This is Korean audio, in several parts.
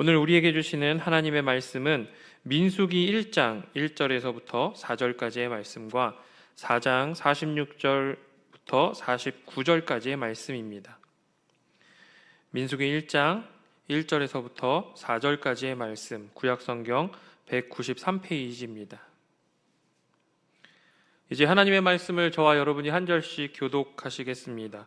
오늘 우리에게 주시는 하나님의 말씀은 민수기 1장 1절에서부터 4절까지의 말씀과 4장 46절부터 49절까지의 말씀입니다. 민수기 1장 1절에서부터 4절까지의 말씀, 구약성경 193페이지입니다. 이제 하나님의 말씀을 저와 여러분이 한 절씩 교독하시겠습니다.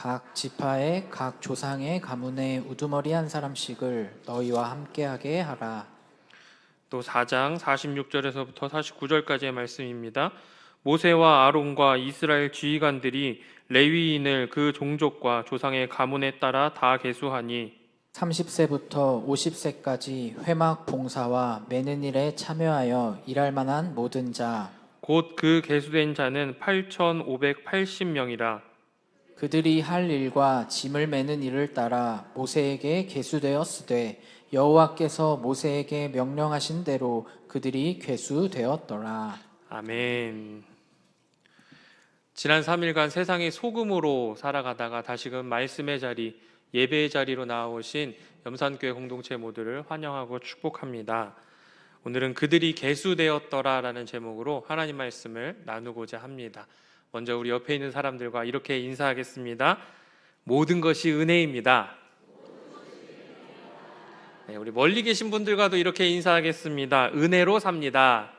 각 지파의 각 조상의 가문에 우두머리 한 사람씩을 너희와 함께하게 하라. 또 4장 46절에서부터 49절까지의 말씀입니다. 모세와 아론과 이스라엘 지휘관들이 레위인을 그 종족과 조상의 가문에 따라 다 계수하니 30세부터 50세까지 회막 봉사와 매는 일에 참여하여 일할 만한 모든 자 곧 그 계수된 자는 8,580명이라 그들이 할 일과 짐을 매는 일을 따라 모세에게 계수되었으되 여호와께서 모세에게 명령하신 대로 그들이 계수되었더라. 아멘. 지난 3일간 세상의 소금으로 살아가다가 다시금 말씀의 자리, 예배의 자리로 나오신 염산교회 공동체 모두를 환영하고 축복합니다. 오늘은 그들이 개수되었더라라는 제목으로 하나님 말씀을 나누고자 합니다. 먼저 우리 옆에 있는 사람들과 이렇게 인사하겠습니다. 모든 것이 은혜입니다. 네, 우리 멀리 계신 분들과도 이렇게 인사하겠습니다. 은혜로 삽니다.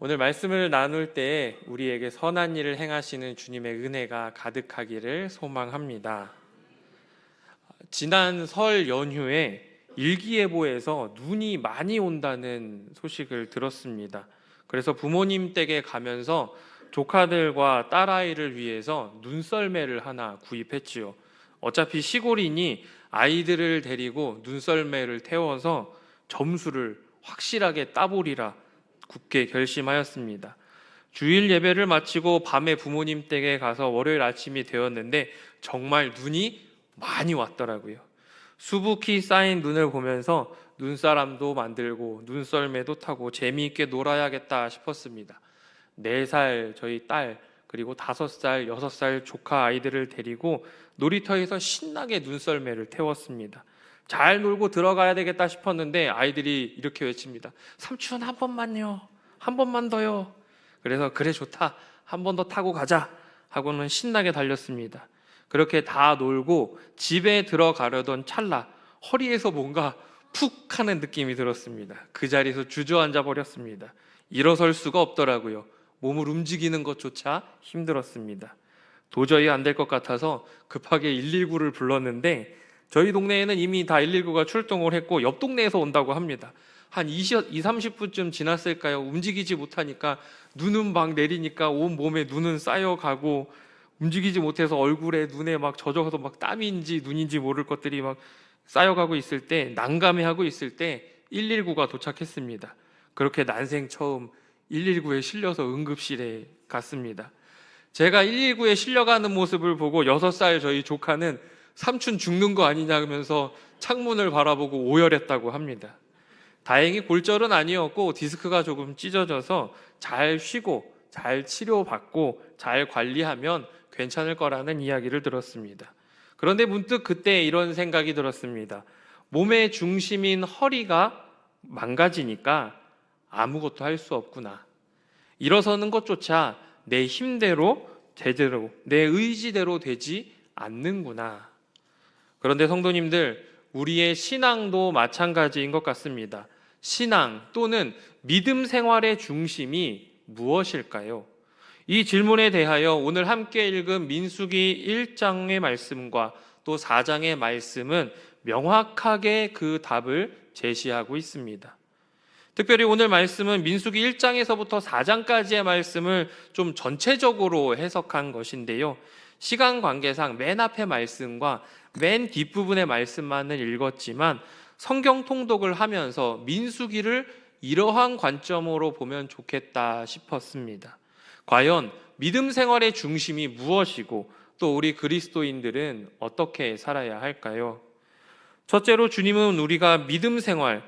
오늘 말씀을 나눌 때 우리에게 선한 일을 행하시는 주님의 은혜가 가득하기를 소망합니다. 지난 설 연휴에 일기예보에서 눈이 많이 온다는 소식을 들었습니다. 그래서 부모님 댁에 가면서 조카들과 딸아이를 위해서 눈썰매를 하나 구입했지요. 어차피 시골이니 아이들을 데리고 눈썰매를 태워서 점수를 확실하게 따보리라 굳게 결심하였습니다. 주일 예배를 마치고 밤에 부모님 댁에 가서 월요일 아침이 되었는데 정말 눈이 많이 왔더라고요. 수북히 쌓인 눈을 보면서 눈사람도 만들고 눈썰매도 타고 재미있게 놀아야겠다 싶었습니다. 네살 저희 딸 그리고 다섯 살, 여섯 살 조카 아이들을 데리고 놀이터에서 신나게 눈썰매를 태웠습니다. 잘 놀고 들어가야 되겠다 싶었는데 아이들이 이렇게 외칩니다. 삼촌 한 번만요. 한 번만 더요. 그래서 그래 좋다. 한 번 더 타고 가자. 하고는 신나게 달렸습니다. 그렇게 다 놀고 집에 들어가려던 찰나 허리에서 뭔가 푹 하는 느낌이 들었습니다. 그 자리에서 주저앉아 버렸습니다. 일어설 수가 없더라고요. 몸을 움직이는 것조차 힘들었습니다. 도저히 안 될 것 같아서 급하게 119를 불렀는데 저희 동네에는 이미 다 119가 출동을 했고 옆 동네에서 온다고 합니다. 한 20, 2, 30분쯤 지났을까요? 움직이지 못하니까 눈은 막 내리니까 온 몸에 눈은 쌓여가고 움직이지 못해서 얼굴에 눈에 막 젖어서 막 땀인지 눈인지 모를 것들이 막 쌓여가고 있을 때 난감해하고 있을 때 119가 도착했습니다. 그렇게 난생 처음 119에 실려서 응급실에 갔습니다. 제가 119에 실려가는 모습을 보고 6살 저희 조카는 삼촌 죽는 거 아니냐 하면서 창문을 바라보고 오열했다고 합니다. 다행히 골절은 아니었고 디스크가 조금 찢어져서 잘 쉬고 잘 치료받고 잘 관리하면 괜찮을 거라는 이야기를 들었습니다. 그런데 문득 그때 이런 생각이 들었습니다. 몸의 중심인 허리가 망가지니까 아무것도 할 수 없구나. 일어서는 것조차 내 힘대로 제대로 내 의지대로 되지 않는구나. 그런데 성도님들, 우리의 신앙도 마찬가지인 것 같습니다. 신앙 또는 믿음 생활의 중심이 무엇일까요? 이 질문에 대하여 오늘 함께 읽은 민수기 1장의 말씀과 또 4장의 말씀은 명확하게 그 답을 제시하고 있습니다. 특별히 오늘 말씀은 민수기 1장에서부터 4장까지의 말씀을 좀 전체적으로 해석한 것인데요. 시간 관계상 맨 앞의 말씀과 맨 뒷부분의 말씀만을 읽었지만 성경 통독을 하면서 민수기를 이러한 관점으로 보면 좋겠다 싶었습니다. 과연 믿음 생활의 중심이 무엇이고 또 우리 그리스도인들은 어떻게 살아야 할까요? 첫째로 주님은 우리가 믿음 생활,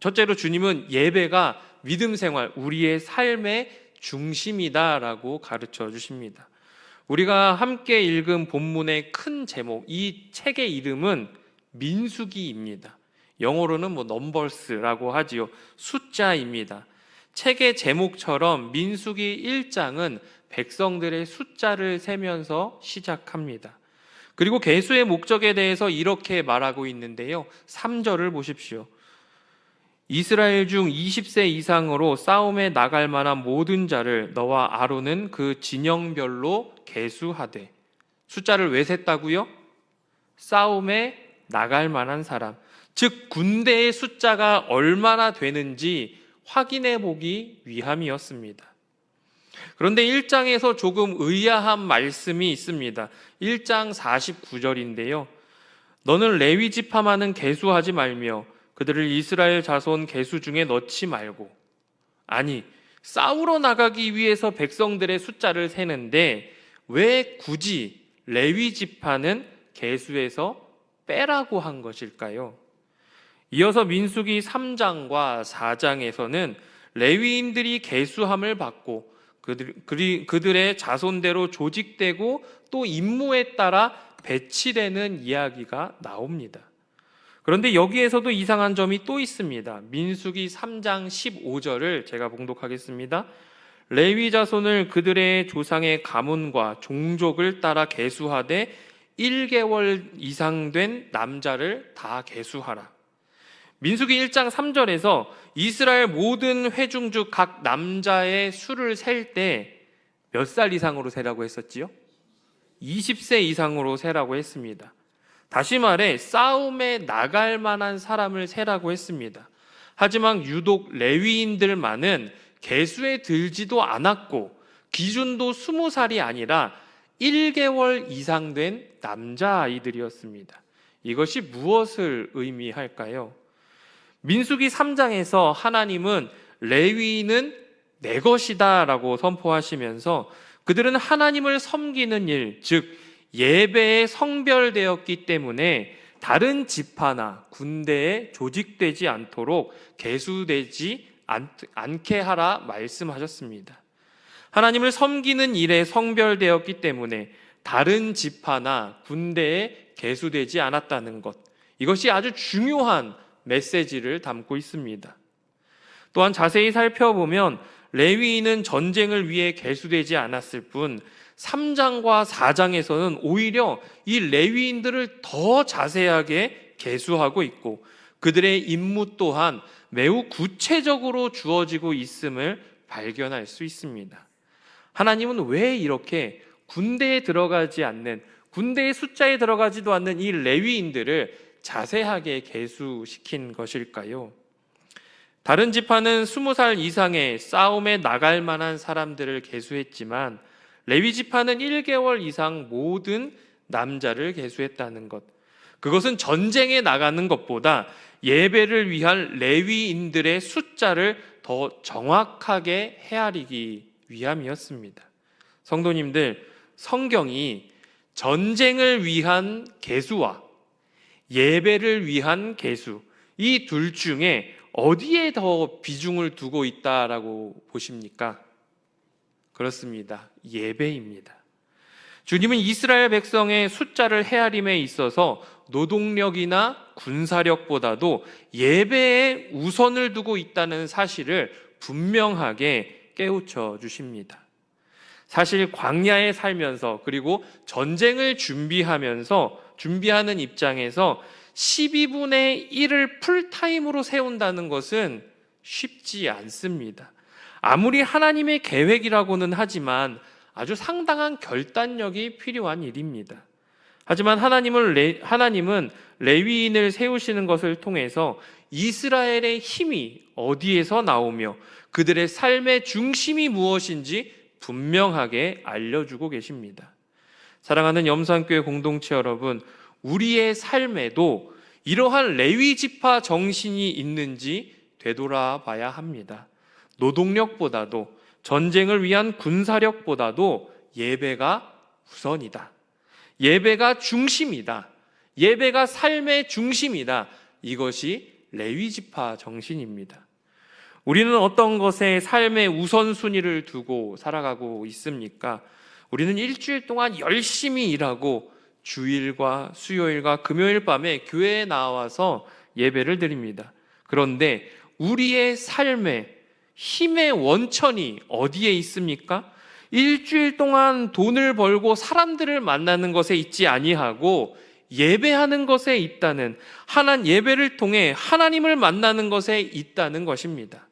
첫째로 주님은 예배가 믿음 생활, 우리의 삶의 중심이다라고 가르쳐 주십니다. 우리가 함께 읽은 본문의 큰 제목, 이 책의 이름은 민수기입니다. 영어로는 뭐 넘버스라고 하지요. 숫자입니다. 책의 제목처럼 민수기 1장은 백성들의 숫자를 세면서 시작합니다. 그리고 개수의 목적에 대해서 이렇게 말하고 있는데요. 3절을 보십시오. 이스라엘 중 20세 이상으로 싸움에 나갈 만한 모든 자를 너와 아론은 그 진영별로 개수하되 숫자를 왜 셌다고요? 싸움에 나갈 만한 사람 즉 군대의 숫자가 얼마나 되는지 확인해 보기 위함이었습니다. 그런데 1장에서 조금 의아한 말씀이 있습니다. 1장 49절인데요. 너는 레위 지파만은 개수하지 말며 그들을 이스라엘 자손 개수 중에 넣지 말고 아니 싸우러 나가기 위해서 백성들의 숫자를 세는데 왜 굳이 레위 지파는 개수에서 빼라고 한 것일까요? 이어서 민수기 3장과 4장에서는 레위인들이 개수함을 받고 그들, 그들의 자손대로 조직되고 또 임무에 따라 배치되는 이야기가 나옵니다. 그런데 여기에서도 이상한 점이 또 있습니다. 민수기 3장 15절을 제가 봉독하겠습니다. 레위 자손을 그들의 조상의 가문과 종족을 따라 개수하되 1개월 이상 된 남자를 다 개수하라. 민수기 1장 3절에서 이스라엘 모든 회중 중 각 남자의 수를 셀 때 몇 살 이상으로 세라고 했었지요? 20세 이상으로 세라고 했습니다. 다시 말해 싸움에 나갈 만한 사람을 세라고 했습니다. 하지만 유독 레위인들만은 개수에 들지도 않았고 기준도 20살이 아니라 1개월 이상 된 남자아이들이었습니다. 이것이 무엇을 의미할까요? 민수기 3장에서 하나님은 레위인은 내 것이다라고 선포하시면서 그들은 하나님을 섬기는 일, 즉 예배에 성별되었기 때문에 다른 지파나 군대에 조직되지 않도록 개수되지 않, 않게 하라 말씀하셨습니다. 하나님을 섬기는 일에 성별되었기 때문에 다른 지파나 군대에 개수되지 않았다는 것. 이것이 아주 중요한 메시지를 담고 있습니다. 또한 자세히 살펴보면 레위인은 전쟁을 위해 개수되지 않았을 뿐 3장과 4장에서는 오히려 이 레위인들을 더 자세하게 개수하고 있고 그들의 임무 또한 매우 구체적으로 주어지고 있음을 발견할 수 있습니다. 하나님은 왜 이렇게 군대에 들어가지 않는 군대의 숫자에 들어가지도 않는 이 레위인들을 자세하게 개수시킨 것일까요? 다른 지파는 20살 이상의 싸움에 나갈 만한 사람들을 개수했지만 레위 지파는 1개월 이상 모든 남자를 개수했다는 것. 그것은 전쟁에 나가는 것보다 예배를 위한 레위인들의 숫자를 더 정확하게 헤아리기 위함이었습니다. 성도님들, 성경이 전쟁을 위한 개수와 예배를 위한 개수, 이 둘 중에 어디에 더 비중을 두고 있다라고 보십니까? 그렇습니다. 예배입니다. 주님은 이스라엘 백성의 숫자를 헤아림에 있어서 노동력이나 군사력보다도 예배에 우선을 두고 있다는 사실을 분명하게 깨우쳐 주십니다. 사실 광야에 살면서 그리고 전쟁을 준비하면서 준비하는 입장에서 12분의 1을 풀타임으로 세운다는 것은 쉽지 않습니다. 아무리 하나님의 계획이라고는 하지만 아주 상당한 결단력이 필요한 일입니다. 하지만 하나님은 레, 하나님은 레위인을 세우시는 것을 통해서 이스라엘의 힘이 어디에서 나오며 그들의 삶의 중심이 무엇인지 분명하게 알려주고 계십니다. 사랑하는 염산교회 공동체 여러분, 우리의 삶에도 이러한 레위 지파 정신이 있는지 되돌아봐야 합니다. 노동력보다도 전쟁을 위한 군사력보다도 예배가 우선이다. 예배가 중심이다. 예배가 삶의 중심이다. 이것이 레위 지파 정신입니다. 우리는 어떤 것에 삶의 우선순위를 두고 살아가고 있습니까? 우리는 일주일 동안 열심히 일하고 주일과 수요일과 금요일 밤에 교회에 나와서 예배를 드립니다. 그런데 우리의 삶의 힘의 원천이 어디에 있습니까? 일주일 동안 돈을 벌고 사람들을 만나는 것에 있지 아니하고 예배하는 것에 있다는 하나님 예배를 통해 하나님을 만나는 것에 있다는 것입니다.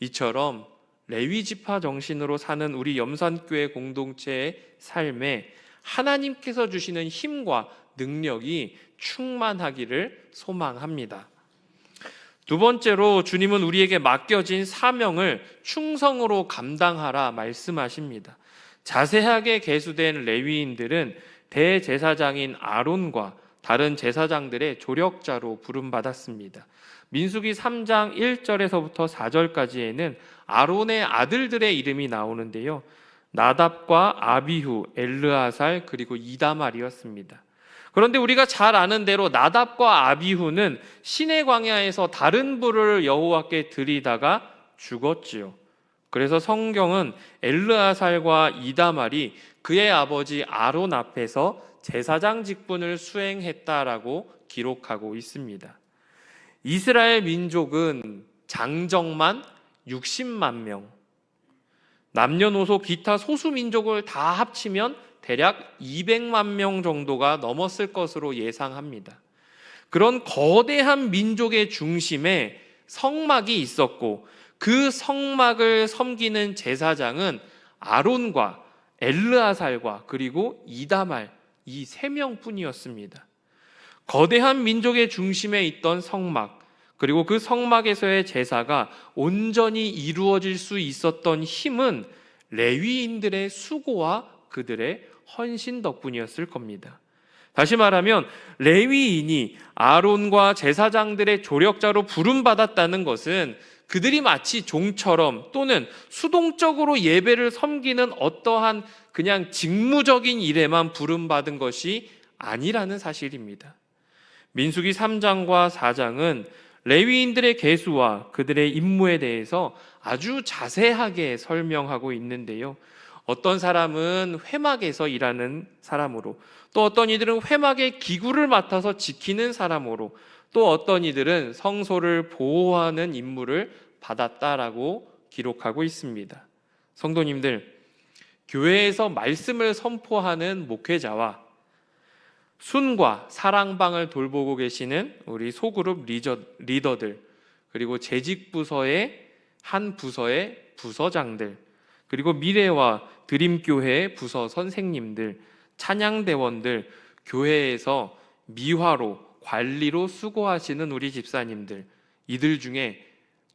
이처럼 레위 지파 정신으로 사는 우리 염산교회 공동체의 삶에 하나님께서 주시는 힘과 능력이 충만하기를 소망합니다. 두 번째로 주님은 우리에게 맡겨진 사명을 충성으로 감당하라 말씀하십니다. 자세하게 계수된 레위인들은 대제사장인 아론과 다른 제사장들의 조력자로 부름받았습니다. 민수기 3장 1절에서부터 4절까지에는 아론의 아들들의 이름이 나오는데요. 나답과 아비후, 엘르아살 그리고 이다말이었습니다. 그런데 우리가 잘 아는 대로 나답과 아비후는 신의 광야에서 다른 불을 여호와께 드리다가 죽었지요. 그래서 성경은 엘르아살과 이다말이 그의 아버지 아론 앞에서 제사장 직분을 수행했다라고 기록하고 있습니다. 이스라엘 민족은 장정만 60만 명, 남녀노소 기타 소수 민족을 다 합치면 대략 200만 명 정도가 넘었을 것으로 예상합니다. 그런 거대한 민족의 중심에 성막이 있었고 그 성막을 섬기는 제사장은 아론과 엘르아살과 그리고 이다말 이 세 명뿐이었습니다. 거대한 민족의 중심에 있던 성막 그리고 그 성막에서의 제사가 온전히 이루어질 수 있었던 힘은 레위인들의 수고와 그들의 헌신 덕분이었을 겁니다. 다시 말하면 레위인이 아론과 제사장들의 조력자로 부름받았다는 것은 그들이 마치 종처럼 또는 수동적으로 예배를 섬기는 어떠한 그냥 직무적인 일에만 부름받은 것이 아니라는 사실입니다. 민수기 3장과 4장은 레위인들의 계수와 그들의 임무에 대해서 아주 자세하게 설명하고 있는데요. 어떤 사람은 회막에서 일하는 사람으로, 또 어떤 이들은 회막의 기구를 맡아서 지키는 사람으로, 또 어떤 이들은 성소를 보호하는 임무를 받았다라고 기록하고 있습니다. 성도님들, 교회에서 말씀을 선포하는 목회자와 순과 사랑방을 돌보고 계시는 우리 소그룹 리저, 리더들, 그리고 재직 부서의 한 부서의 부서장들, 그리고 미래와 드림교회 부서 선생님들, 찬양대원들, 교회에서 미화로 관리로 수고하시는 우리 집사님들, 이들 중에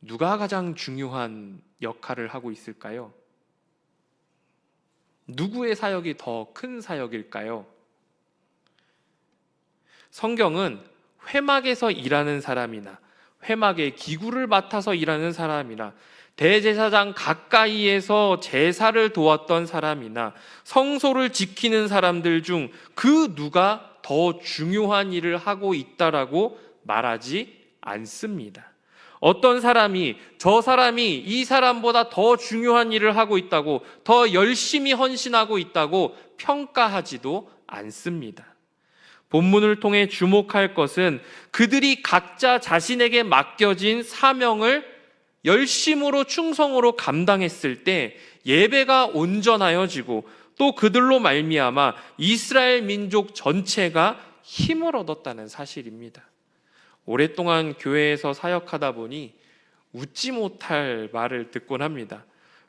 누가 가장 중요한 역할을 하고 있을까요? 누구의 사역이 더 큰 사역일까요? 성경은 회막에서 일하는 사람이나 회막의 기구를 맡아서 일하는 사람이나 대제사장 가까이에서 제사를 도왔던 사람이나 성소를 지키는 사람들 중 그 누가 더 중요한 일을 하고 있다라고 말하지 않습니다. 어떤 사람이 저 사람이 이 사람보다 더 중요한 일을 하고 있다고 더 열심히 헌신하고 있다고 평가하지도 않습니다. 본문을 통해 주목할 것은 그들이 각자 자신에게 맡겨진 사명을 열심으로 충성으로 감당했을 때 예배가 온전하여지고 또 그들로 말미암아 이스라엘 민족 전체가 힘을 얻었다는 사실입니다. 오랫동안 교회에서 사역하다 보니 웃지 못할 말을 듣곤 합니다.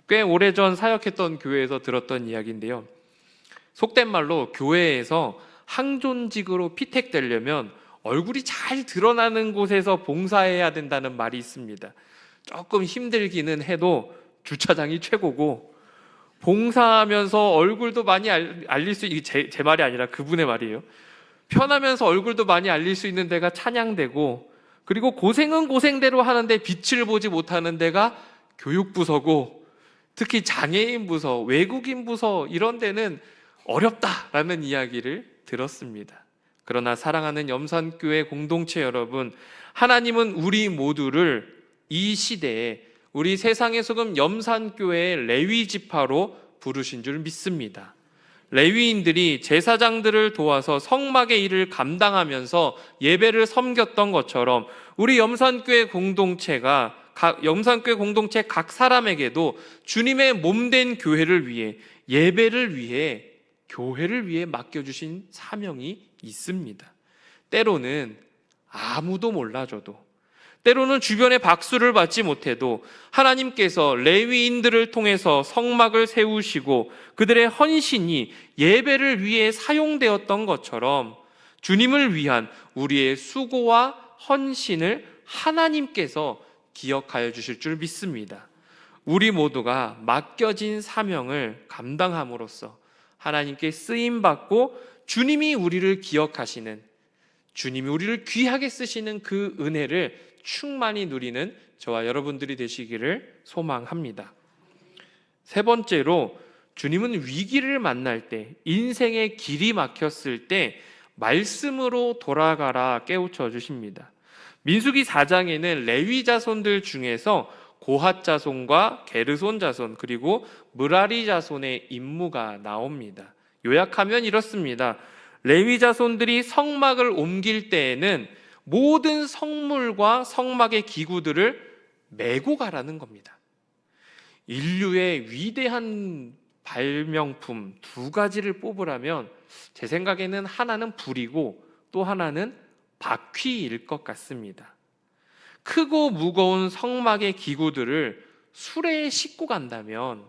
꽤 오래전 사역했던 교회에서 들었던 이야기인데요. 속된 말로 교회에서 항존직으로 피택되려면 얼굴이 잘 드러나는 곳에서 봉사해야 된다는 말이 있습니다. 조금 힘들기는 해도 주차장이 최고고 봉사하면서 얼굴도 많이 알- 알릴 수 이게 제, 제 말이 아니라 그분의 말이에요. 편하면서 얼굴도 많이 알릴 수 있는 데가 찬양되고 그리고 고생은 고생대로 하는데 빛을 보지 못하는 데가 교육부서고 특히 장애인 부서, 외국인 부서 이런 데는 어렵다라는 이야기를 들었습니다. 그러나 사랑하는 염산교회 공동체 여러분, 하나님은 우리 모두를 이 시대에 우리 세상의 소금 염산교회의 레위 지파로 부르신 줄 믿습니다. 레위인들이 제사장들을 도와서 성막의 일을 감당하면서 예배를 섬겼던 것처럼 우리 염산교회 공동체가 각 염산교회 공동체 각 사람에게도 주님의 몸 된 교회를 위해 예배를 위해 교회를 위해 맡겨주신 사명이 있습니다. 때로는 아무도 몰라줘도 때로는 주변의 박수를 받지 못해도 하나님께서 레위인들을 통해서 성막을 세우시고 그들의 헌신이 예배를 위해 사용되었던 것처럼 주님을 위한 우리의 수고와 헌신을 하나님께서 기억하여 주실 줄 믿습니다. 우리 모두가 맡겨진 사명을 감당함으로써 하나님께 쓰임 받고 주님이 우리를 기억하시는 주님이 우리를 귀하게 쓰시는 그 은혜를 충만히 누리는 저와 여러분들이 되시기를 소망합니다. 세 번째로 주님은 위기를 만날 때 인생의 길이 막혔을 때 말씀으로 돌아가라 깨우쳐 주십니다. 민수기 4장에는 레위 자손들 중에서 고핫 자손과 게르손 자손 그리고 무라리 자손의 임무가 나옵니다. 요약하면 이렇습니다. 레위 자손들이 성막을 옮길 때에는 모든 성물과 성막의 기구들을 메고 가라는 겁니다. 인류의 위대한 발명품 두 가지를 뽑으라면 제 생각에는 하나는 불이고 또 하나는 바퀴일 것 같습니다. 크고 무거운 성막의 기구들을 수레에 싣고 간다면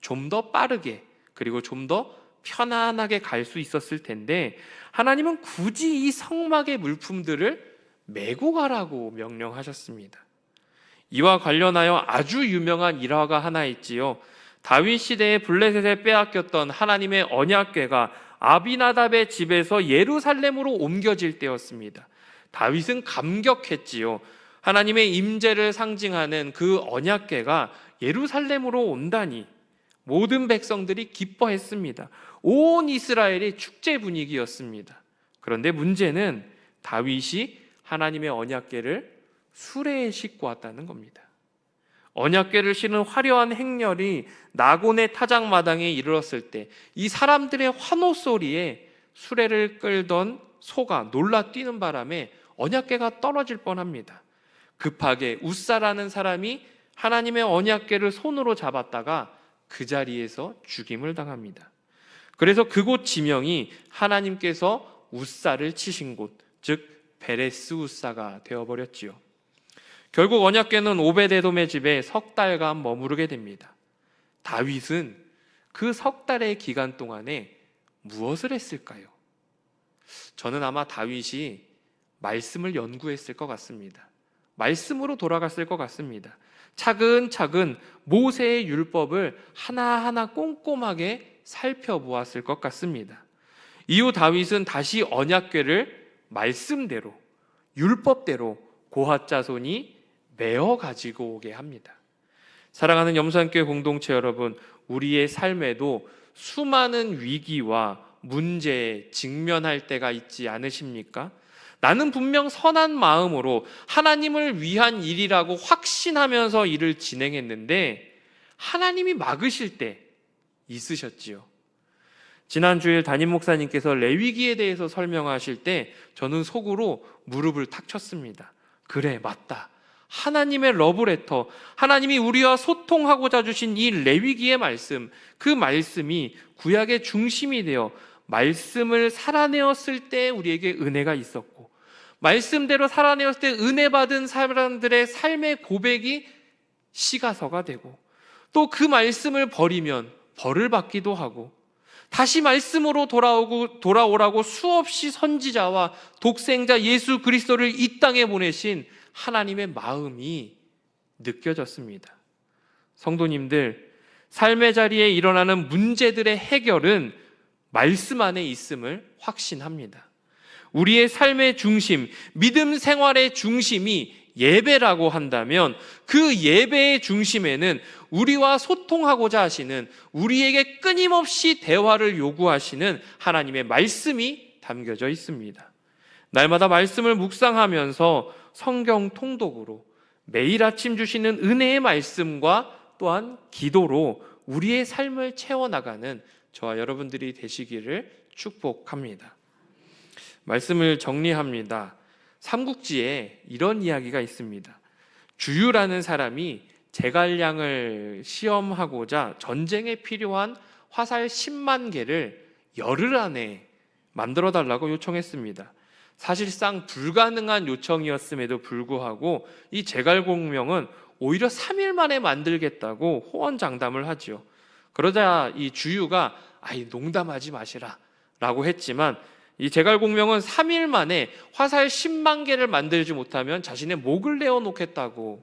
좀 더 빠르게 그리고 좀 더 편안하게 갈 수 있었을 텐데 하나님은 굳이 이 성막의 물품들을 메고 가라고 명령하셨습니다. 이와 관련하여 아주 유명한 일화가 하나 있지요. 다윗 시대에 블레셋에 빼앗겼던 하나님의 언약궤가 아비나답의 집에서 예루살렘으로 옮겨질 때였습니다. 다윗은 감격했지요. 하나님의 임재를 상징하는 그 언약궤가 예루살렘으로 온다니 모든 백성들이 기뻐했습니다. 온 이스라엘이 축제 분위기였습니다. 그런데 문제는 다윗이 하나님의 언약궤를 수레에 싣고 왔다는 겁니다. 언약궤를 실은 화려한 행렬이 나곤의 타작 마당에 이르렀을 때 이 사람들의 환호 소리에 수레를 끌던 소가 놀라 뛰는 바람에 언약궤가 떨어질 뻔합니다. 급하게 우사라는 사람이 하나님의 언약궤를 손으로 잡았다가 그 자리에서 죽임을 당합니다. 그래서 그곳 지명이 하나님께서 우사를 치신 곳, 즉 베레스 우사가 되어 버렸지요. 결국 언약궤는 오베데돔의 집에 석 달간 머무르게 됩니다. 다윗은 그 석 달의 기간 동안에 무엇을 했을까요? 저는 아마 다윗이 말씀을 연구했을 것 같습니다. 말씀으로 돌아갔을 것 같습니다. 차근차근 모세의 율법을 하나하나 꼼꼼하게 살펴보았을 것 같습니다. 이후 다윗은 다시 언약궤를 말씀대로 율법대로 고핫 자손이 메어 가지고 오게 합니다. 사랑하는 염산교회 공동체 여러분, 우리의 삶에도 수많은 위기와 문제에 직면할 때가 있지 않으십니까? 나는 분명 선한 마음으로 하나님을 위한 일이라고 확신하면서 일을 진행했는데 하나님이 막으실 때 있으셨지요. 지난 주일 담임 목사님께서 레위기에 대해서 설명하실 때 저는 속으로 무릎을 탁 쳤습니다. 그래, 맞다. 하나님의 러브레터, 하나님이 우리와 소통하고자 주신 이 레위기의 말씀, 그 말씀이 구약의 중심이 되어 말씀을 살아내었을 때 우리에게 은혜가 있었고, 말씀대로 살아내었을 때 은혜 받은 사람들의 삶의 고백이 시가서가 되고, 또 그 말씀을 버리면 벌을 받기도 하고, 다시 말씀으로 돌아오고 돌아오라고 수없이 선지자와 독생자 예수 그리스도를 이 땅에 보내신 하나님의 마음이 느껴졌습니다. 성도님들, 삶의 자리에 일어나는 문제들의 해결은 말씀 안에 있음을 확신합니다. 우리의 삶의 중심, 믿음 생활의 중심이 예배라고 한다면 그 예배의 중심에는 우리와 소통하고자 하시는 우리에게 끊임없이 대화를 요구하시는 하나님의 말씀이 담겨져 있습니다. 날마다 말씀을 묵상하면서 성경 통독으로 매일 아침 주시는 은혜의 말씀과 또한 기도로 우리의 삶을 채워나가는 저와 여러분들이 되시기를 축복합니다. 말씀을 정리합니다. 삼국지에 이런 이야기가 있습니다. 주유라는 사람이 제갈량을 시험하고자 전쟁에 필요한 화살 10만 개를 열흘 안에 만들어 달라고 요청했습니다. 사실상 불가능한 요청이었음에도 불구하고 이 제갈공명은 오히려 3일 만에 만들겠다고 호언장담을 하지요. 그러자 이 주유가 아이 농담하지 마시라 라고 했지만 이 제갈공명은 3일 만에 화살 10만 개를 만들지 못하면 자신의 목을 내어 놓겠다고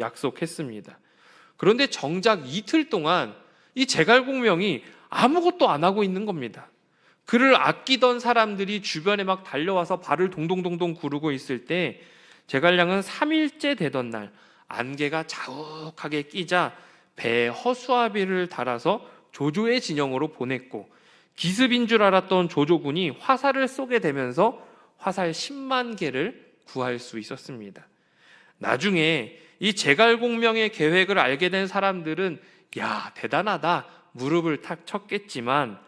약속했습니다. 그런데 정작 이틀 동안 이 제갈공명이 아무것도 안 하고 있는 겁니다. 그를 아끼던 사람들이 주변에 막 달려와서 발을 동동동동 구르고 있을 때 제갈량은 3일째 되던 날 안개가 자욱하게 끼자 배에 허수아비를 달아서 조조의 진영으로 보냈고 기습인 줄 알았던 조조군이 화살을 쏘게 되면서 화살 10만 개를 구할 수 있었습니다. 나중에 이 제갈공명의 계획을 알게 된 사람들은 야 대단하다 무릎을 탁 쳤겠지만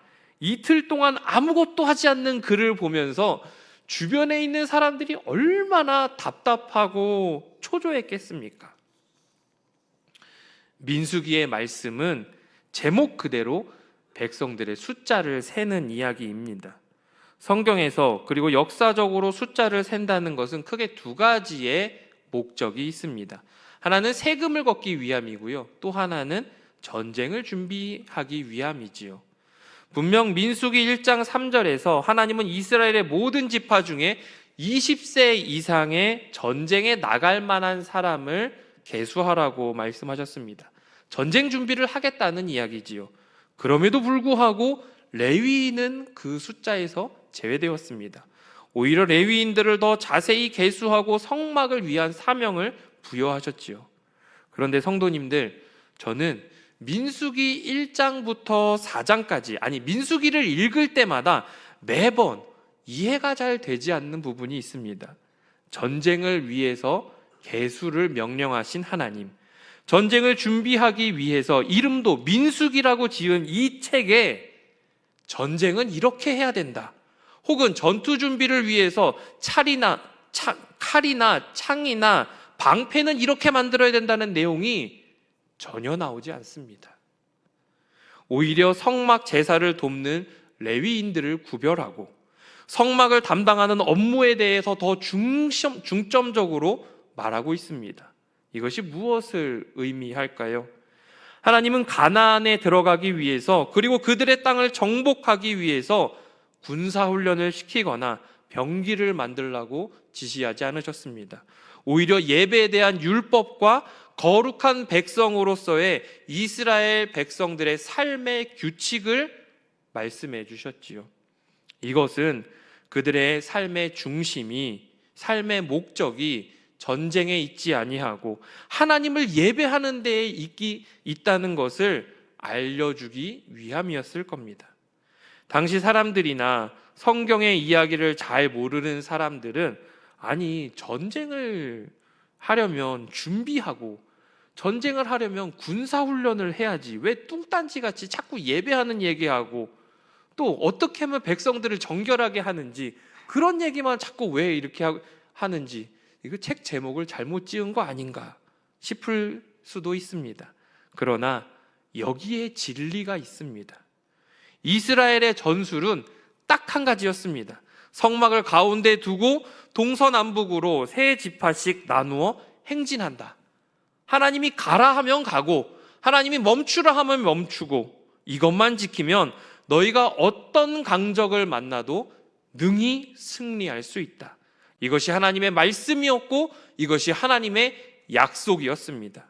이틀 동안 아무것도 하지 않는 그를 보면서 주변에 있는 사람들이 얼마나 답답하고 초조했겠습니까? 민수기의 말씀은 제목 그대로 백성들의 숫자를 세는 이야기입니다. 성경에서 그리고 역사적으로 숫자를 센다는 것은 크게 두 가지의 목적이 있습니다. 하나는 세금을 걷기 위함이고요. 또 하나는 전쟁을 준비하기 위함이지요. 분명 민수기 1장 3절에서 하나님은 이스라엘의 모든 지파 중에 20세 이상의 전쟁에 나갈 만한 사람을 계수하라고 말씀하셨습니다. 전쟁 준비를 하겠다는 이야기지요. 그럼에도 불구하고 레위인은 그 숫자에서 제외되었습니다. 오히려 레위인들을 더 자세히 계수하고 성막을 위한 사명을 부여하셨지요. 그런데 성도님들, 저는 민수기 1장부터 4장까지, 아니, 민수기를 읽을 때마다 매번 이해가 잘 되지 않는 부분이 있습니다. 전쟁을 위해서 개수를 명령하신 하나님, 전쟁을 준비하기 위해서 이름도 민수기라고 지은 이 책에 전쟁은 이렇게 해야 된다. 혹은 전투 준비를 위해서 칼이나 차, 칼이나 창이나 방패는 이렇게 만들어야 된다는 내용이 전혀 나오지 않습니다. 오히려 성막 제사를 돕는 레위인들을 구별하고 성막을 담당하는 업무에 대해서 더 중점, 중점적으로 말하고 있습니다. 이것이 무엇을 의미할까요? 하나님은 가나안에 들어가기 위해서 그리고 그들의 땅을 정복하기 위해서 군사 훈련을 시키거나 병기를 만들라고 지시하지 않으셨습니다. 오히려 예배에 대한 율법과 거룩한 백성으로서의 이스라엘 백성들의 삶의 규칙을 말씀해 주셨지요. 이것은 그들의 삶의 중심이 삶의 목적이 전쟁에 있지 아니하고 하나님을 예배하는 데에 있기 있다는 것을 알려주기 위함이었을 겁니다. 당시 사람들이나 성경의 이야기를 잘 모르는 사람들은 아니 전쟁을 하려면 준비하고 전쟁을 하려면 군사 훈련을 해야지 왜 뚱딴지 같이 자꾸 예배하는 얘기하고 또 어떻게 하면 백성들을 정결하게 하는지 그런 얘기만 자꾸 왜 이렇게 하는지 이거 책 제목을 잘못 지은 거 아닌가 싶을 수도 있습니다. 그러나 여기에 진리가 있습니다. 이스라엘의 전술은 딱 한 가지였습니다. 성막을 가운데 두고 동서남북으로 세 지파씩 나누어 행진한다. 하나님이 가라 하면 가고 하나님이 멈추라 하면 멈추고 이것만 지키면 너희가 어떤 강적을 만나도 능히 승리할 수 있다. 이것이 하나님의 말씀이었고 이것이 하나님의 약속이었습니다.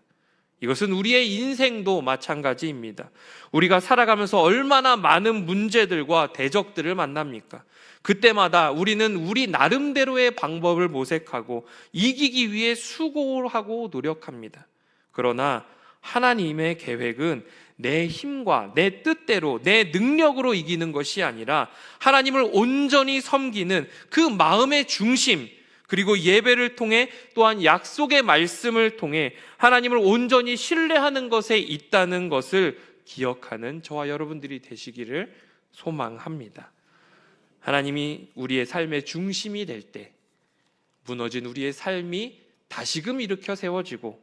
이것은 우리의 인생도 마찬가지입니다. 우리가 살아가면서 얼마나 많은 문제들과 대적들을 만납니까? 그때마다 우리는 우리 나름대로의 방법을 모색하고 이기기 위해 수고하고 노력합니다. 그러나 하나님의 계획은 내 힘과 내 뜻대로 내 능력으로 이기는 것이 아니라 하나님을 온전히 섬기는 그 마음의 중심 그리고 예배를 통해 또한 약속의 말씀을 통해 하나님을 온전히 신뢰하는 것에 있다는 것을 기억하는 저와 여러분들이 되시기를 소망합니다. 하나님이 우리의 삶의 중심이 될 때 무너진 우리의 삶이 다시금 일으켜 세워지고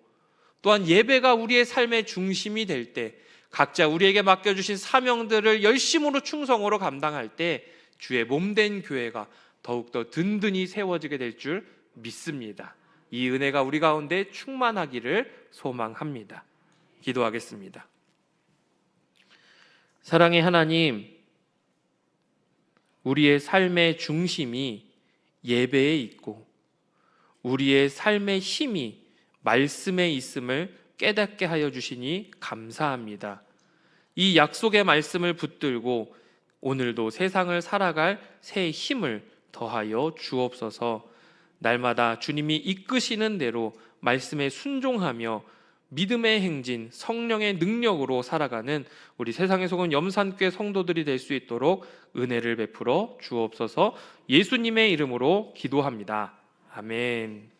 또한 예배가 우리의 삶의 중심이 될 때 각자 우리에게 맡겨주신 사명들을 열심으로 충성으로 감당할 때 주의 몸된 교회가 더욱더 든든히 세워지게 될 줄 믿습니다. 이 은혜가 우리 가운데 충만하기를 소망합니다. 기도하겠습니다. 사랑의 하나님, 우리의 삶의 중심이 예배에 있고 우리의 삶의 힘이 말씀에 있음을 깨닫게 하여 주시니 감사합니다. 이 약속의 말씀을 붙들고 오늘도 세상을 살아갈 새 힘을 더하여 주옵소서. 날마다 주님이 이끄시는 대로 말씀에 순종하며 믿음의 행진, 성령의 능력으로 살아가는 우리 세상에 속은 염산교회 성도들이 될 수 있도록 은혜를 베풀어 주옵소서. 예수님의 이름으로 기도합니다. 아멘.